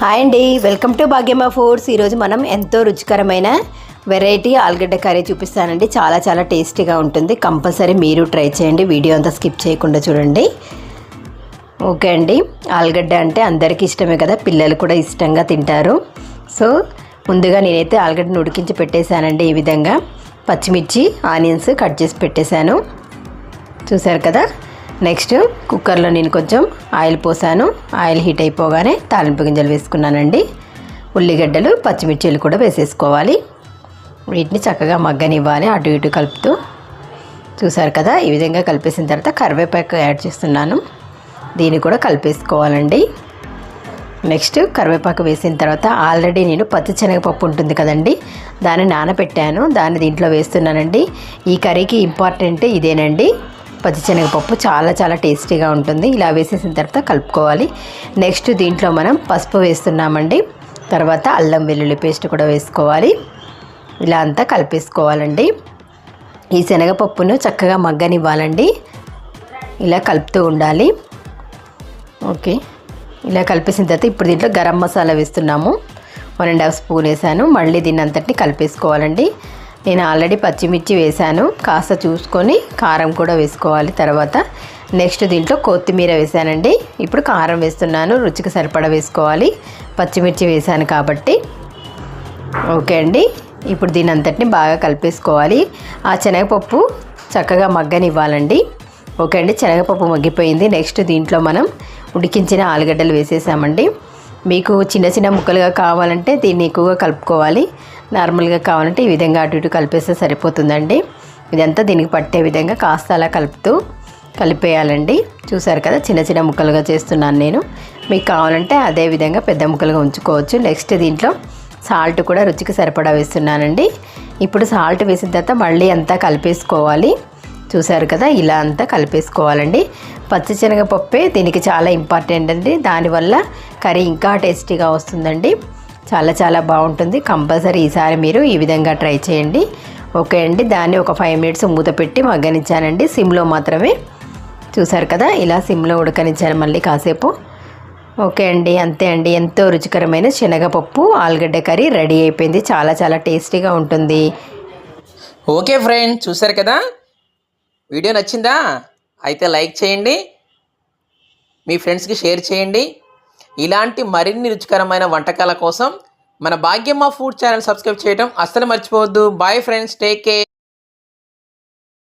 Hi అండి. Welcome to Bhagyamma foods. ఈరోజు మనం ఎంతో రుచికరమైన వెరైటీ ఆలుగడ్డ కర్రీ చూపిస్తానండి. చాలా చాలా టేస్టీగా ఉంటుంది. కంపల్సరీ మీరు ట్రై చేయండి. వీడియో అంతా స్కిప్ చేయకుండా చూడండి. ఓకే అండి. ఆలుగడ్డ అంటే అందరికీ ఇష్టమే కదా. పిల్లలు కూడా ఇష్టంగా తింటారు. సో ముందుగా నేనైతే ఆలుగడ్డను ఉడికించి పెట్టేశానండి ఈ విధంగా. పచ్చిమిర్చి ఆనియన్స్ కట్ చేసి పెట్టేశాను. చూసారు కదా? నెక్స్ట్ కుక్కర్లో నేను కొంచెం ఆయిల్ పోసాను. ఆయిల్ హీట్ అయిపోగానే తాలింపు గింజలు వేసుకున్నానండి. ఉల్లిగడ్డలు పచ్చిమిర్చిలు కూడా వేసేసుకోవాలి. వీటిని చక్కగా మగ్గనివ్వాలి అటు ఇటు కలుపుతూ. చూసారు కదా ఈ విధంగా కలిపేసిన తర్వాత కరివేపాకు యాడ్ చేస్తున్నాను. దీన్ని కూడా కలిపేసుకోవాలండి. నెక్స్ట్ కరివేపాకు వేసిన తర్వాత ఆల్రెడీ నేను పచ్చి శనగపప్పు ఉంటుంది కదండి దాన్ని నానబెట్టాను. దాన్ని దీంట్లో వేస్తున్నానండి. ఈ కర్రీకి ఇంపార్టెంట్ ఇదేనండి. పచ్చిశనగపప్పు చాలా చాలా టేస్టీగా ఉంటుంది. ఇలా వేసేసిన తర్వాత కలుపుకోవాలి. నెక్స్ట్ దీంట్లో మనం పసుపు వేస్తున్నామండి. తర్వాత అల్లం వెల్లుల్లి పేస్ట్ కూడా వేసుకోవాలి. ఇలా అంతా కలిపేసుకోవాలండి. ఈ శనగపప్పును చక్కగా మగ్గనివ్వాలండి. ఇలా కలుపుతూ ఉండాలి. ఓకే. ఇలా కలిపేసిన తర్వాత ఇప్పుడు దీంట్లో గరం మసాలా వేస్తున్నాము. వన్ అండ్ హాఫ్ స్పూన్ వేసాను. మళ్ళీ దీన్ని అంతటిని కలిపేసుకోవాలండి. నేను ఆల్రెడీ పచ్చిమిర్చి వేసాను కాస్త చూసుకొని కారం కూడా వేసుకోవాలి తర్వాత. నెక్స్ట్ దీంట్లో కొత్తిమీర వేసానండి ఇప్పుడు కారం వేస్తున్నాను. రుచికి సరిపడా వేసుకోవాలి. పచ్చిమిర్చి వేసాను కాబట్టి. ఓకే అండి. ఇప్పుడు దీని అంతటిని బాగా కలిపేసుకోవాలి. ఆ శనగపప్పు చక్కగా మగ్గనివ్వాలండి. ఓకే అండి. శనగపప్పు మగ్గిపోయింది. నెక్స్ట్ దీంట్లో మనం ఉడికించిన ఆలుగడ్డలు వేసేసామండి. మీకు చిన్న చిన్న ముక్కలుగా కావాలంటే దీన్ని ఎక్కువగా కలుపుకోవాలి. నార్మల్గా కావాలంటే ఈ విధంగా అటు ఇటు కలిపేస్తే సరిపోతుందండి. ఇదంతా దీనికి పట్టే విధంగా కాస్త అలా కలుపుతూ కలిపేయాలండి. చూసారు కదా చిన్న చిన్న ముక్కలుగా చేస్తున్నాను నేను. మీకు కావాలంటే అదే విధంగా పెద్ద ముక్కలుగా ఉంచుకోవచ్చు. నెక్స్ట్ దీంట్లో సాల్ట్ కూడా రుచికి సరిపడా వేస్తున్నానండి. ఇప్పుడు సాల్ట్ వేసిన తర్వాత మళ్ళీ అంతా కలిపేసుకోవాలి. చూసారు కదా ఇలా అంతా కలిపేసుకోవాలండి. పచ్చిశనగపప్పే దీనికి చాలా ఇంపార్టెంట్ అండి. దానివల్ల కర్రీ ఇంకా టేస్టీగా వస్తుందండి. చాలా చాలా బాగుంటుంది. కంపల్సరీ ఈసారి మీరు ఈ విధంగా ట్రై చేయండి. ఓకే అండి దాన్ని ఒక ఫైవ్ మినిట్స్ మూత పెట్టి మగ్గనిచ్చానండి. సిమ్లో మాత్రమే. చూసారు కదా ఇలా సిమ్లో ఉడకనిచ్చాను మళ్ళీ కాసేపు. ఓకే అండి అంతే అండి. ఎంతో రుచికరమైన శనగపప్పు ఆలుగడ్డ కర్రీ రెడీ అయిపోయింది. చాలా చాలా టేస్టీగా ఉంటుంది. ఓకే ఫ్రెండ్ చూసారు కదా? వీడియో నచ్చిందా? అయితే లైక్ చేయండి. మీ ఫ్రెండ్స్కి షేర్ చేయండి. ఇలాంటి మరిన్ని రుచికరమైన వంటకాల కోసం మన భాగ్యమ్మ ఫుడ్ ఛానల్ సబ్స్క్రైబ్ చేయడం అస్సలు మర్చిపోవద్దు. Bye friends take care